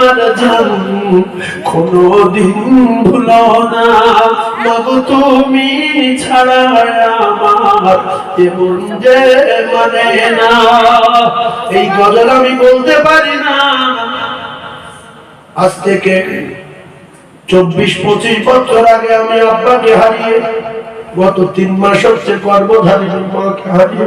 আমার জান কোনদিন ভুলো না। তুমি ছাড়া মানে এই গজল আমি বলতে পারি না। আজ থেকে চব্বিশ, পঁচিশ বছর আগে আমি আব্বাকে হারিয়ে গত তিন মাস হচ্ছে কর্মধারী, মাকে হারিয়ে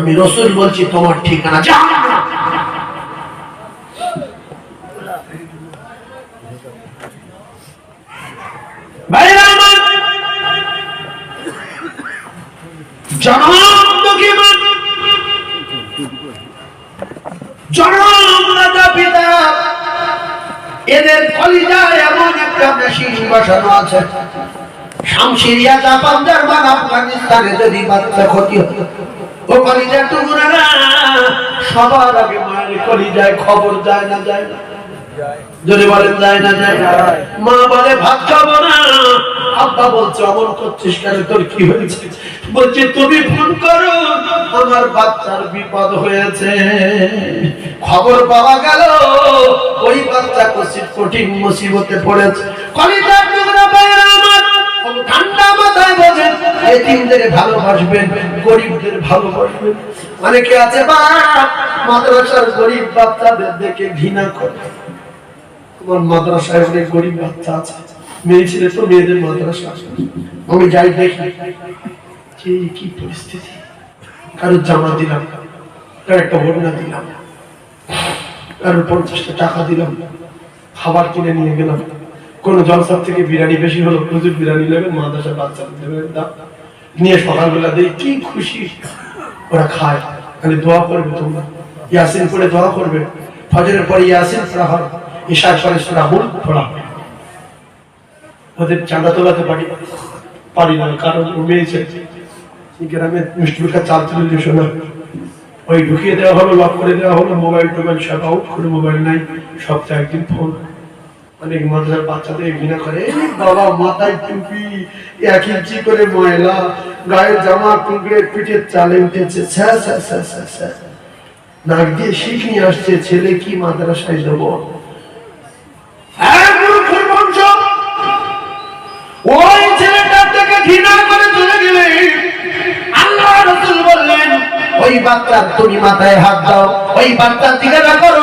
আমি রসুল বলছি তোমার ঠিকানা বসানো আছে। জাপান জার্মান আফগানিস্তানে যদি বাচ্চা ক্ষতি হতো ও কলিজার টুকুরারা, সবার আগে মায়ের কলিজায় খবর যায় না যায় না। যদি বলেন যায় না যায় না। মা বলে, ভাত খাব না। আব্বা বলছে, অমন করছিস কেন? তোর কি হয়েছে? বলছে, তুমি ফোন করো, আমার বাচ্চার বিপদ হয়েছে। খবর পাওয়া গেল, ওই বাচ্চা কঠিন মুসিবতে পড়েছে। কলিজার টুকরা ঠান্ডা মাথায় এতিমদের ভালোবাসবেন, গরিবদের ভালোবাসবেন। অনেকে আছে মাদ্রাসার গরিব বাচ্চাদের দেখে ঘৃণা করে। তোমার মাদ্রাসায় অনেক গরিব বাচ্চা আছে, মেয়ে ছেলে তো মেয়েদের মাদ্রাসা আমি যাই দেখি যে কি পরিস্থিতি। কারোর জামা দিলাম কারও একটা ওড়না দিলাম, কারোর পঞ্চাশটা টাকা দিলাম, খাবার কিনে নিয়ে গেলাম। কোন জলসার থেকে বিরিয়ানি বেশি হলো? প্রচুর বিরিয়ানি নেবেন মাদ্রাসা বাচ্চা নিয়ে সকালবেলা দেই কি খুশি। ওরা খায়। খালি দোয়া করবে তোমরা। ইয়াসিন করে দোয়া করবে। ফজরের পরে ইয়াসিন পড়া হয়। ঈশার পরে সুরা মুল পড়া হয়। ওদের চাঁদা তোলাতে পারি পারি না, কারণ ও মেয়ে ছেলে। গ্রামে মিষ্টি মুখা চাল তুলে দিয়ে শোনা ওই ঢুকিয়ে দেওয়া হলো লক করে দেওয়া হলো মোবাইল টোবাইল সব আউট করে মোবাইল নাই। সপ্তাহে একদিন ফোন অনেক মাদ্রাসার বাচ্চাদের ঘৃণা করে বাবা, মাথায় টুপি, এক ইঞ্চি করে ময়লা গায়ের জামা, টুকরে পিঠের চালে উঠেছে। নাক দিয়ে শিখ নিয়ে আসছে, ছেলে কি মাদ্রাসায় বংশ। ওই বাচ্চার তুমি মাথায় হাত দাও, ওই বাচ্চার জিজ্ঞাসা করো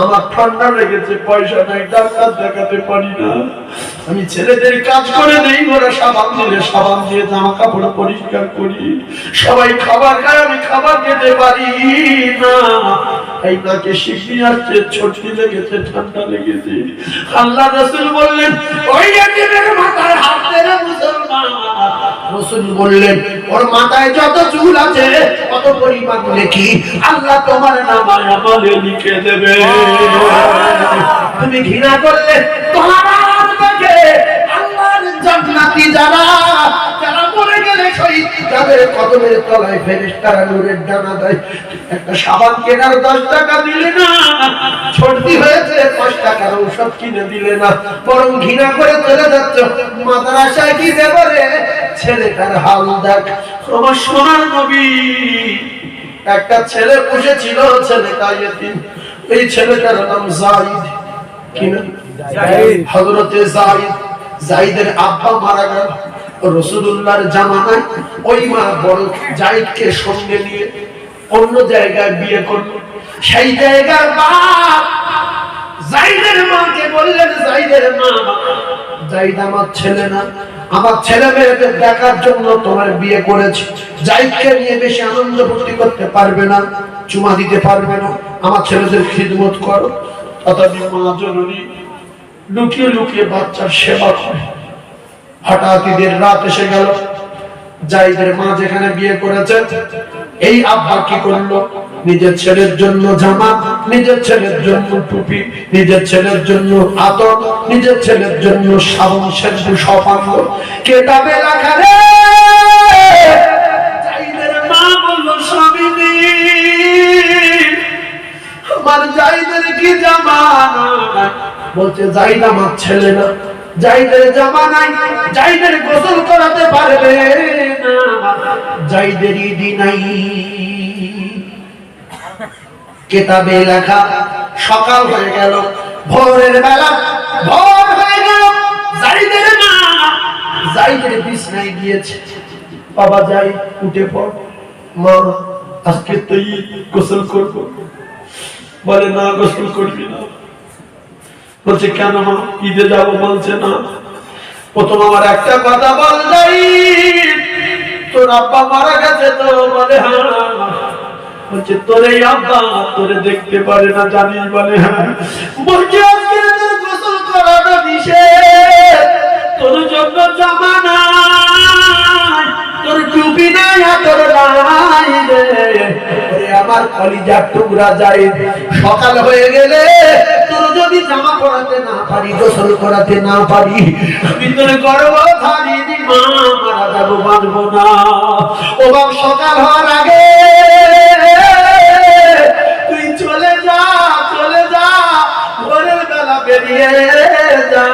আমার ঠান্ডা লেগেছে, পয়সা নাই, ডাক্তার দেখাতে পারি না। আমি ছেলেদের কাজ করে নেই ওরা সাবান দিলে সাবান দিয়ে জামা কাপড় পরিষ্কার করি। সবাই খাবার খায়, আমি খাবার খেতে পারি না। এই নাকে শিখি আসছে ছটকি লেগেছে, ঠান্ডা লেগেছে। আল্লাহ রসুল বললেন, ওই মাথায় হাত দেবে মুসলমান। রসুল বললেন, ওর মাথায় যত চুল আছে কত পরিমাণ লেখি। আল্লাহ তোমার নামায় আমলে লিখে দেবে। তুমি ঘৃণা করলে তোমার আল্লাহর জান্নাতি যারা যারা মরে গেলে শহীদ তলায় ফেরেশতারা দেয়। একটা সাবান কেনার দশ টাকা দিলে না, সর্দি হয়েছে, দশ টাকার ঔষধ কিনে দিলে না। বরং ঘৃণা করে চলে যাচ্ছ। মাদ্রাসায় কি দেবো রে ছেলেটার হাল দেখ। আমার সোনার নবী। একটা ছেলে পুষেছিল ছেলেটা ইয়েতিম এই ছেলেটার নাম জাইদ। কি না হযরতে জাইদ। জাইদের আব্বা মারা গেল। জামানায় ওই মা বড় জাইদকে সঙ্গে নিয়ে অন্য জায়গায় বিয়ে করল। সেই জায়গার বাপ জাইদের মা জাইদ আমার ছেলে না। আমার ছেলে মেয়েদের দেখার জন্য তোমার বিয়ে করেছি। জাইদকে নিয়ে বেশি আনন্দ ভর্তি করতে পারবে না, চুমা দিতে পারবে না। আমার ছেলেদের খিদমত করো। তথাপি মা জননী লুকিয়ে লুকিয়ে বাচ্চার সেবা করে। হঠাৎ রাত এসে গেল। জাইদের মা যেখানে বিয়ে করেছে এই আব্বা কি করল? নিজের ছেলের জন্য জামা, নিজের ছেলের জন্য টুপি, নিজের ছেলের জন্য আতর, নিজের ছেলের জন্য সাবন শ্যাম্পু সব আনলো। কেটাবে রাখা রে মা বলল, স্বামী আমার জাইদের কি জামা? বলছে, জাইদ আমার ছেলে না। জাইদের জামা নাই জাইদের গোসল করাতে পারবে না। জাইদের ইদি নাই। কেতাবে লেখা, সকাল হয়ে গেল, ভোরের বেলা, ভোর হয়ে গেল, জাইদের না, জাইদের বিছনায় গিয়েছে। বাবা যাই, উঠে পড়, মা, আজকে তো ঈদ, গোসল করব। বলে, না, গোসল করবি না। বলছে, কেন মা ঈদে যাব বলছে না। প্রথম আমার একটা কথা বল যাই। তোর আব্বা মারা গেছে তো বলে হ্যাঁ। বলছে, তোর এই আব্বা তোরে দেখতে পারে না, জানিস বলে হ্যাঁ। বলছে আজকে তোর গোসল করানো তোর জন্য তোর নাই হাতর নাই রে। আমার কলিজার টুকরা যায় সকাল হয়ে গেলে করাতে না পারি আমি গর্ব মা মারা না। ও বাপ, সকাল হওয়ার আগে তুই চলে যা চলে যা, ভোরের বেলা বেরিয়ে যা।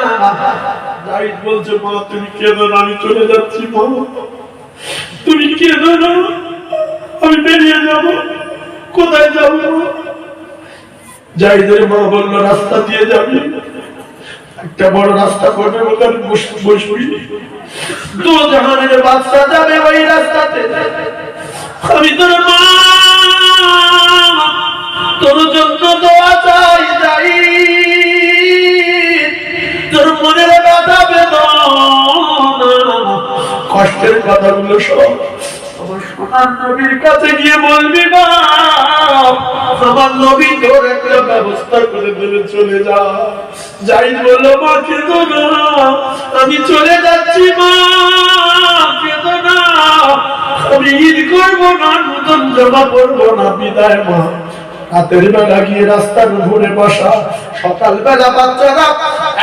তুমি কেঁদো আমি চলে যাচ্ছি, মা। তুমি কেঁদো আমি বেরিয়ে যাব। কোথায় যাব জাহিদের মা বলল, রাস্তা দিয়ে যাবি? একটা বড় রাস্তা করবে বলে আমি বস- বসবি। দু জাহানের বাদশা যাবে ওই রাস্তাতে। আমি তোর মা, তোর জন্য দোয়া চাই, যাই। তোর মনের ব্যথা বেদনা কষ্টের কথাগুলো সব নবীর কাছে গিয়ে বলবি নবী তোর একটা ব্যবস্থা করে চলে যা। যাই বলল, মা, কেঁদো না, আমি চলে যাচ্ছি, মা, কেঁদো না। আমি ঈদ করব না, নতুন জমা করব না, বিদায় মা। রাতের বেলা গিয়ে রাস্তার উপরে বসা। সকাল বেলা বাচ্চারা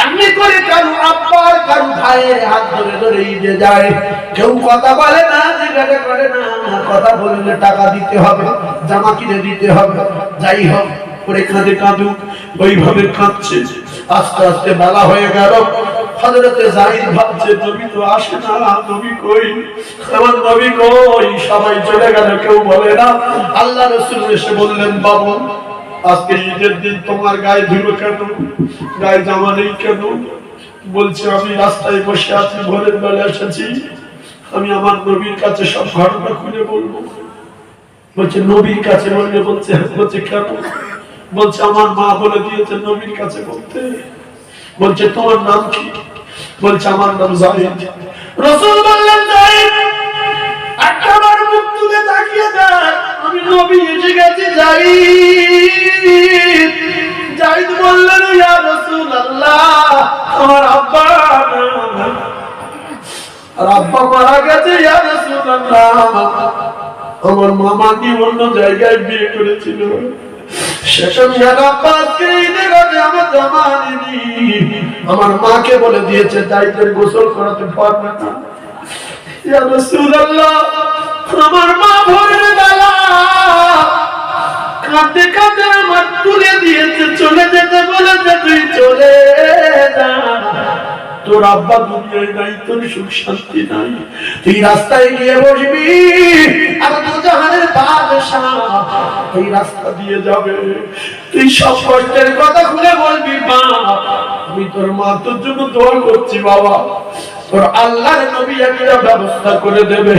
এমনি করে কারু আব্বার, কারু ভাইয়ের হাত ধরে ধরে ঈদে যায়। কেউ কথা বলে না, জিজ্ঞাসা করে না, কথা বললে টাকা দিতে হবে, জামা কিনে দিতে হবে। যাই হোক করে কাঁদে কাঁদুক ওইভাবে কাঁদছে। আস্তে আস্তে বেলা হয়ে গেল। তোমার গায়ে ধুলো কেন? গায়ে জামা নেই কেন? বলছে, আমি রাস্তায় বসে আছি, ভোরের বেলা এসেছি। আমি আমার নবীর কাছে সব ঘটনা খুলে বলব। বলছে, নবীর কাছে বললে বলছে বলছে কেন? বলছে, আমার মা বলে দিয়েছে নবীর কাছে বলতে। বলছে, তোমার নাম কি? বলছে, আমার নাম জাহিদ। রসুল বললেন, জাহিদ একটাবার মুখ তুলে তাকিয়ে দেয় আমি নবী এসে গেছি জাহিদ। জাহিদ বললেন, ইয়া রসুল আল্লাহ আমার আব্বা আর আব্বা মারা গেছে, ইয়া রসুল আল্লাহ আমার মামা কি অন্য জায়গায় বিয়ে করেছিল। আমার মাকে বলে দিয়েছে, দায়িত্বের গোসল করাতে পারবে না। আমার মা ভোরের বেলা কাঁদতে কাঁদতে আমার তুলে দিয়েছে, চলে যেতে বলেছে, তুই চলে যা। তোর আব্বা, দুনিয়ায় নাই তোর সুখ শান্তি নাই। তুই রাস্তায় গিয়ে বসবি, আর রাস্তা দিয়ে যাবে। তুই সব কষ্টের কথা খুলে বলবি, মা, আমি তোর মা তোর জন্য দোয়া করছি, বাবা। তোর আল্লাহর নবী একটা ব্যবস্থা করে দেবে।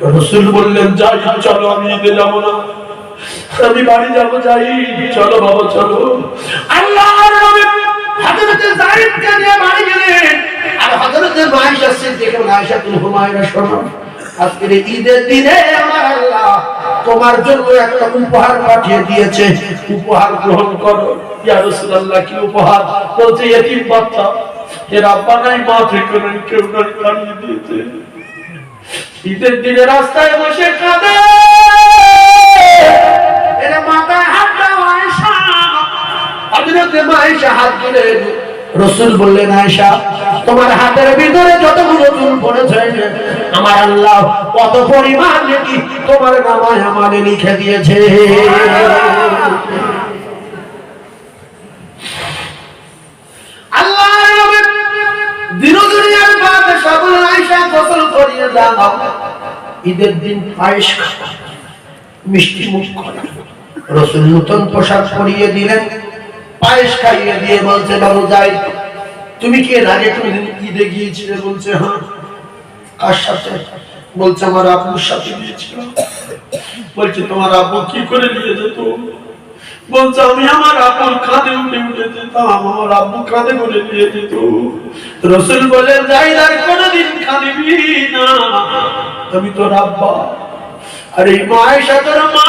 রসুল বললেন, যাই, চলো, আমি ঈদে যাব না। আমি বাড়ি যাব, যাই। চলো, বাবা, চলো। আল্লাহর নবী হযরতে যায়েদকে নিয়ে বাড়ি গেলেন। আর হযরতে সিদ্দিকা হুমায়রা শোনো, আজকের ঈদের দিনে আমার আল্লাহ তোমার জন্য একটা উপহার পাঠিয়ে দিয়েছে। উপহার গ্রহণ করো। ইয়া রাসূলুল্লাহ, কি উপহার? বলছে, এতিম বাচ্চা। এর আব্বা নাই, মা থেকে নাই, কেউ নাই দিয়েছে। ঈদের দিনে রাস্তায় বসে কাঁদে। রসুল বললেন, আয়েশা, তোমার হাতের ভিতরে যতগুলো চুল পড়েছে, আমার আল্লাহ কত পরিমাণ নাকি তোমার নামায় আমারে লিখে দিয়েছে। ঈদের দিন মিষ্টি মুখ করা। রসুল নতুন পোশাক পরিয়ে দিলেন। পায়েস খাইয়ে দিয়ে বলছে, বাবু যাই। তুমি কি এর আগে কোনদিন ঈদে গিয়েছিলে? বলছে হ্যাঁ কার সাথে? বলছে, আমার আব্বুর সাথে গিয়েছিল বলছে, তোমার আব্বু কি করে নিয়ে যেত? বলছে, আমি আমার আব্বুর কাঁধে উঠে উঠে যেতাম, আমার আব্বু কাঁধে করে নিয়ে যেত। রসুল বলে, যাই আর কোনোদিন কাঁদিবি না, আমি তোর আব্বা। আরে মায়েশা তোর মা।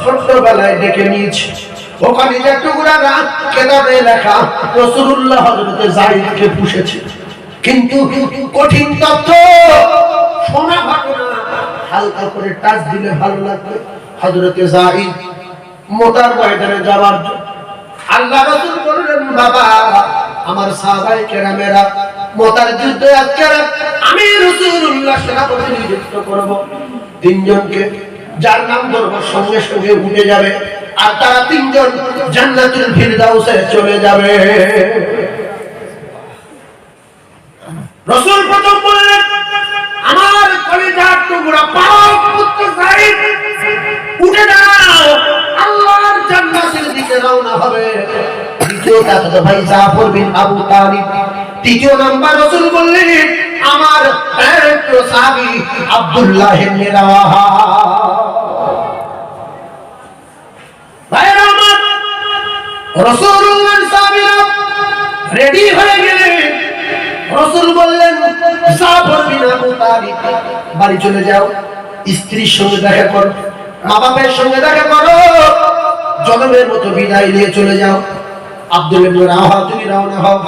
ছোট্টবেলায় ডেকে নিয়েছে। ওখানে যে টুকরা রাত কেতাবে লেখা রসুল্লাহ হজরতে জাহিদকে পুষেছে। কিন্তু কঠিন তথ্য শোনা ঘটনা হালকা করে টাচ দিলে ভালো লাগবে। হজরতে জাহিদ মোতার ময়দানে যাওয়ার আল্লাহ রসুল বললেন, বাবা, আমার সাহাবাই কেরামেরা মোতার যুদ্ধে আজকে আমি রসুল্লাহ সেনাপতি নিযুক্ত করব। তিনজনকে যার নাম ধরবো সঙ্গে সঙ্গে উঠে যাবে, আর তারা তিনজন জান্নাতুল ফিরদাউসে চলে যাবে। রসুল প্রথম বললেন, আমার কলিজার টুকরা পাক পুত্র সাহিব, উঠে দাও আল্লাহর জান্নাতের দিকে রওনা হবে। দ্বিতীয় তাকত ভাই জাফর বিন আবু তালিব, তৃতীয় নাম্বার রসুল বললেন, আমার একটু সাহাবী আব্দুল্লাহ ইবনে ভাইরা আমার রাসূলুল্লাহ সাহাবীরা রেডি হয়ে গেলেন রসুল বললেন জাফর বিন আবু তালিব বাড়ি চলে যাও, স্ত্রীর সঙ্গে দেখা করো, মা বাপের সঙ্গে দেখা করো, জনমের মতো বিদায় নিয়ে চলে যাও। আব্দুল ইবনে রাওয়াহা তুমি রওনা হও।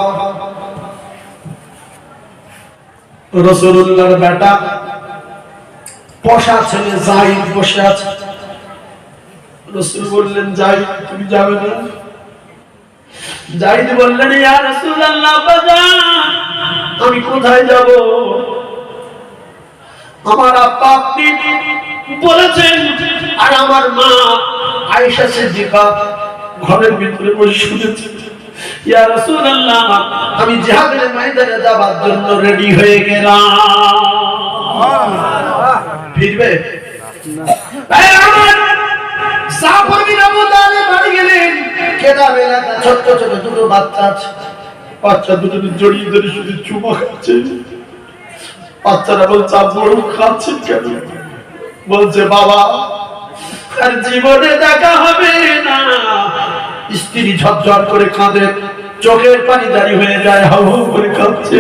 রসুল্লাহর বেটা পশা ছেলে জাহিদ বসে রসুল বললেন, জাহিদ, তুমি যাবে না? জাহিদ বললেন ইয়া রাসূলুল্লাহ বাজান আমি কোথায় যাব? আমার আব্বা আপনি বলেছেন আর আমার মা আয়েশা সিদ্দিকা ঘরের ভিতরে বসে শুনেছে। ইয়া রাসূলুল্লাহ আমি জিহাদের ময়দানে যাবার জন্য রেডি হয়ে গেলাম। ফিরবে? এই আমার জাফর আবু তালিব বাড়ি গেলেন। কেদার এলাকা ছোট্ট ছোট দুটো বাচ্চা আছে। বাচ্চা দুটো জড়িয়ে ধরে শুধু চুমা খাচ্ছে। বাচ্চারা বলছে বড় খাচ্ছেন কেন? বলছে বাবা আর জীবনে দেখা হবে না। স্ত্রী ঝরঝর করে কাঁদে। চোখের পানি দাঁড়ি হয়ে যায় হাউ হাউ করে কাঁদছে।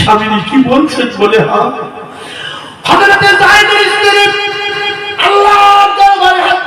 স্বামী কি বলছেন বলে হা জাহিদের স্ত্রী আল্লাহ দরবারে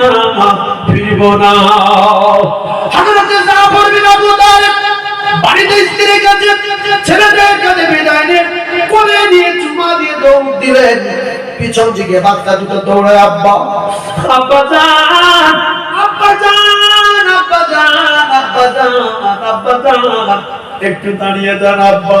না ফিরবো না। হযরত জাফর বিন আবু তালিব বাড়িতে স্ত্রীর কাছে, ছেলেদের কাছে বিদায় নিয়ে কোলে নিয়ে চুমা দিয়ে দৌড় দিলেন। পিছন দিকে বাচ্চা দুটো দৌড়ে আব্বা আব্বা যান আব্বা যান আব্বা যান আব্বা যান আব্বা যান, একটু দাঁড়িয়ে যান, আব্বা।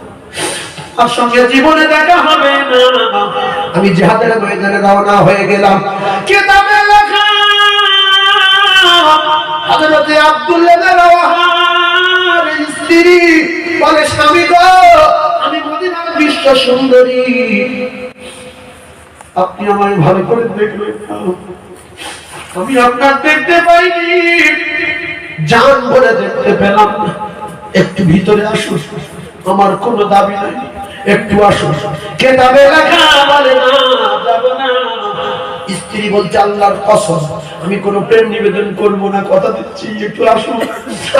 আর সঙ্গে জীবনে দেখা হবে না। আমি জেহাদের ময়দানে রওনা হয়ে গেলাম। কিতাবে লেখা, হযরতে আব্দুল্লাহ রাওয়াহার স্ত্রী বলে, স্বামী গো, আমি মদিনার বিশ্ব সুন্দরী। আপনি আমায় ভালো করে দেখবেন আমি আপনার দেখতে পাইনি। জান বলে দেখতে পেলাম একটু ভিতরে আসুন। আমার কোনো দাবি নাই। একটু আসুন। কেতাবে লেখা বলে, না, যাব না। স্ত্রী বলছে, আল্লাহর কসম, আমি কোনো প্রেম নিবেদন করব না, কথা দিচ্ছি, একটু আসুন।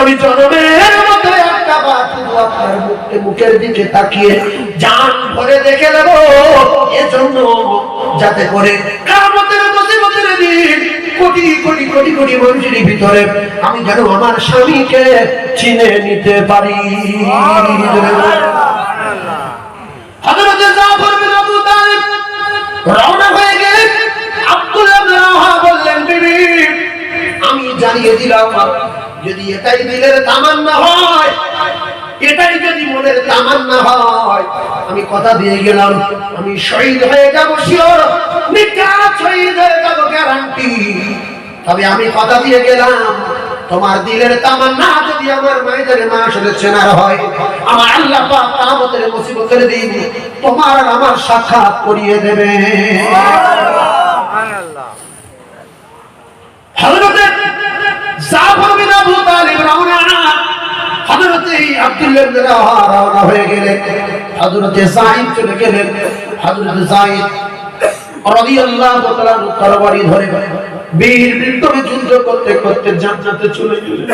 আমি জনমের মতো একটা বার আপনার মুখে, মুখের দিকে তাকিয়ে জান ভরে দেখে নেব এজন্য, যাতে করে কামতের মুসিবতের দিন কোটি কোটি কোটি কোটি মানুষের ভিতরে আমি যেন আমার স্বামীকে চিনে নিতে পারি। আমি জানিয়ে দিলাম যদি এটাই দিলের তামান্না হয়, এটাই যদি মনের তামান্না হয়, আমি কথা দিয়ে গেলাম, আমি শহীদ হয়ে যাব, শিওর। শহীদ হয়ে যাব গ্যারান্টি তবে আমি কথা দিয়ে গেলাম। তোমার দিলের তামান্না যদি আমার মায়েদের মাসের চেনার হয়, আমার আল্লাহ পাক কামতের মুসিবতের দিন তোমার আমার সাক্ষাৎ করিয়ে দেবে। হযরতে হয়ে গেলেন। হযরতে ধরে বীর বিক্রমে যুদ্ধ করতে করতে জান্নাতে চলে গেলেন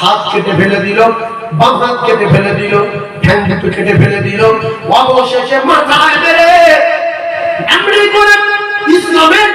হাত কেটে ফেলে দিল, বাম হাত ফেলে দিল, ঠ্যাং দুটো ফেলে দিল। অবশেষে মাথায় করে ইসলামের